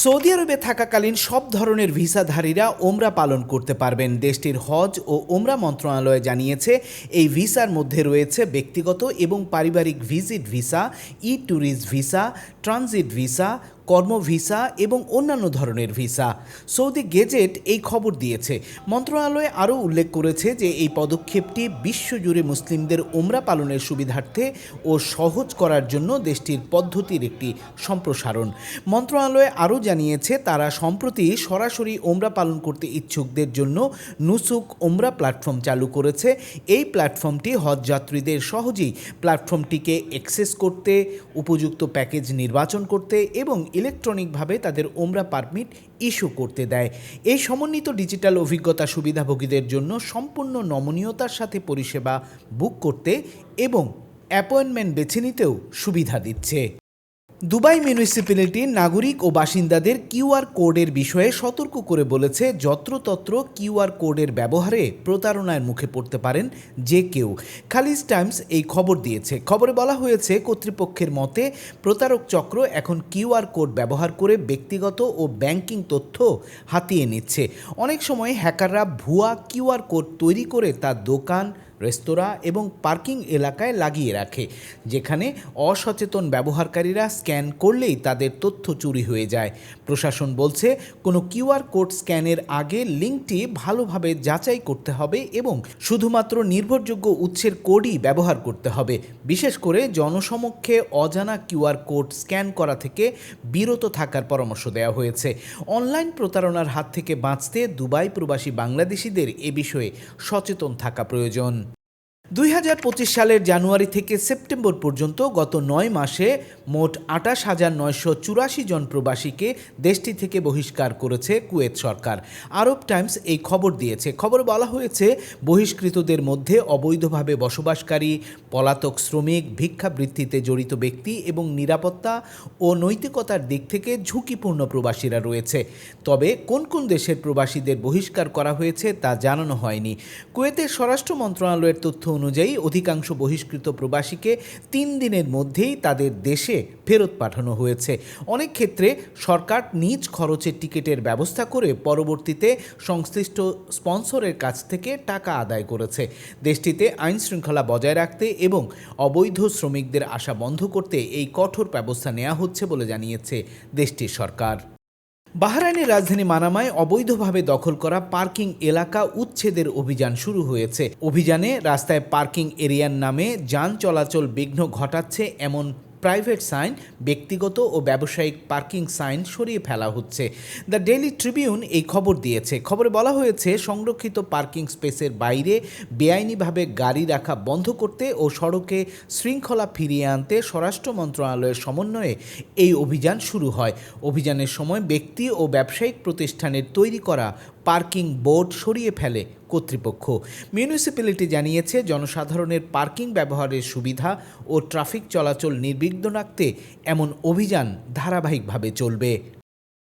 Saudi আরবে থাকাকালীন সব ধরনের ভিসাধারীরা ওমরা পালন করতে পারবেন। দেশটির হজ ও ওমরা মন্ত্রণালয় জানিয়েছে, এই ভিসার মধ্যে রয়েছে ব্যক্তিগত এবং পারিবারিক visit visa e tourist visa, transit visa কর্ম ভিসা এবং অন্যান্য ধরনের ভিসা। সৌদি গেজেট এই খবর দিয়েছে। মন্ত্রণালয় আরও উল্লেখ করেছে যে এই পদক্ষেপটি বিশ্বজুড়ে মুসলিমদের ওমরা পালনের সুবিধার্থে ও সহজ করার জন্য দেশটির পদ্ধতির একটি সম্প্রসারণ। মন্ত্রণালয় আরও জানিয়েছে, তারা সম্প্রতি সরাসরি ওমরা পালন করতে ইচ্ছুকদের জন্য নুসুক ওমরা প্ল্যাটফর্ম চালু করেছে। এই প্ল্যাটফর্মটি হজ যাত্রীদের সহজেই প্ল্যাটফর্মটিকে অ্যাক্সেস করতে, উপযুক্ত প্যাকেজ নির্বাচন করতে এবং ইলেকট্রনিকভাবে তাদের ওমরা পারমিট ইস্যু করতে দেয়। এই সমন্বিত ডিজিটাল অভিজ্ঞতা সুবিধাভোগীদের জন্য সম্পূর্ণ নমনীয়তার সাথে পরিষেবা বুক করতে এবং অ্যাপয়েন্টমেন্ট বেছে নিতেও সুবিধা দিচ্ছে। দুবাই মিউনিসিপ্যালিটি নাগরিক ও বাসিন্দাদের কিউআর কোডের বিষয়ে সতর্ক করে বলেছে, যত্রতত্র কিউআর কোডের ব্যবহারে প্রতারণার মুখে পড়তে পারেন যে কেউ। খালিজ টাইমস এই খবর দিয়েছে। খবরে বলা হয়েছে, কর্তৃপক্ষের মতে প্রতারক চক্র এখন কিউআর কোড ব্যবহার করে ব্যক্তিগত ও ব্যাংকিং তথ্য হাতিয়ে নিচ্ছে। অনেক সময় হ্যাকাররা ভুয়া কিউআর কোড তৈরি করে তার দোকান রেস্তোরাঁ এবং পার্কিং এলাকায় লাগিয়ে রাখে, যেখানে অসচেতন ব্যবহারকারীরা স্ক্যান করলেই তাদের তথ্য চুরি হয়ে যায়। প্রশাসন বলছে, কোনো কিউআর কোড স্ক্যানের আগে লিঙ্কটি ভালোভাবে যাচাই করতে হবে এবং শুধুমাত্র নির্ভরযোগ্য উৎসের কোডই ব্যবহার করতে হবে। বিশেষ করে জনসমক্ষে অজানা কিউআর কোড স্ক্যান করা থেকে বিরত থাকার পরামর্শ দেওয়া হয়েছে। অনলাইন প্রতারণার হাত থেকে বাঁচতে দুবাই প্রবাসী বাংলাদেশিদের এ বিষয়ে সচেতন থাকা প্রয়োজন। দুই হাজার পঁচিশ সালের জানুয়ারি থেকে সেপ্টেম্বর পর্যন্ত গত নয় মাসে মোট আটাশ হাজার নয়শো চুরাশি জন প্রবাসীকে দেশটি থেকে বহিষ্কার করেছে কুয়েত সরকার। আরব টাইমস এই খবর দিয়েছে। খবরে বলা হয়েছে, বহিষ্কৃতদের মধ্যে অবৈধভাবে বসবাসকারী, পলাতক শ্রমিক, ভিক্ষাবৃত্তিতে জড়িত ব্যক্তি এবং নিরাপত্তা ও নৈতিকতার দিক থেকে ঝুঁকিপূর্ণ প্রবাসীরা রয়েছে। তবে কোন কোন দেশের প্রবাসীদের বহিষ্কার করা হয়েছে তা জানানো হয়নি। কুয়েতের স্বরাষ্ট্র মন্ত্রণালয়ের তথ্য অনুযায়ী অধিকাংশ বহিষ্কৃত প্রবাসীকে তিন দিনের মধ্যেই তাদের দেশে ফেরত পাঠানো হয়েছে। অনেক ক্ষেত্রে সরকার নিজ খরচে টিকিটের ব্যবস্থা করে পরবর্তীতে সংশ্লিষ্ট স্পন্সরের কাছ থেকে টাকা আদায় করেছে। দেশটিতে আইন শৃঙ্খলা বজায় রাখতে এবং অবৈধ শ্রমিকদের আসা বন্ধ করতে এই কঠোর ব্যবস্থা নেওয়া হচ্ছে বলে জানিয়েছে দেশটির সরকার। বাহরাইনের রাজধানী মানামায় অবৈধভাবে দখল করা পার্কিং এলাকা উচ্ছেদের অভিযান শুরু হয়েছে। অভিযানে রাস্তায় পার্কিং এরিয়ার নামে যান চলাচল বিঘ্ন ঘটাচ্ছে এমন প্রাইভেট সাইন, ব্যক্তিগত ও ব্যবসায়িক পার্কিং সাইন সরিয়ে ফেলা হচ্ছে। দ্য ডেইলি ট্রিবিউন এই খবর দিয়েছে। খবরে বলা হয়েছে, সংরক্ষিত পার্কিং স্পেসের বাইরে বেআইনিভাবে গাড়ি রাখা বন্ধ করতে ও সড়কে শৃঙ্খলা ফিরিয়ে আনতে স্বরাষ্ট্র মন্ত্রণালয়ের সমন্বয়ে এই অভিযান শুরু হয়। অভিযানের সময় ব্যক্তি ও ব্যবসায়িক প্রতিষ্ঠানের তৈরি করা পার্কিং বোর্ড সরিয়ে ফেলে। কর্তৃপক্ষ। মিউনিসিপ্যালিটি জানিয়েছে, জনসাধারণের পার্কিং ব্যবহারের সুবিধা ও ট্রাফিক চলাচল নির্বিঘ্ন রাখতে এমন অভিযান ধারাবাহিকভাবে চলবে।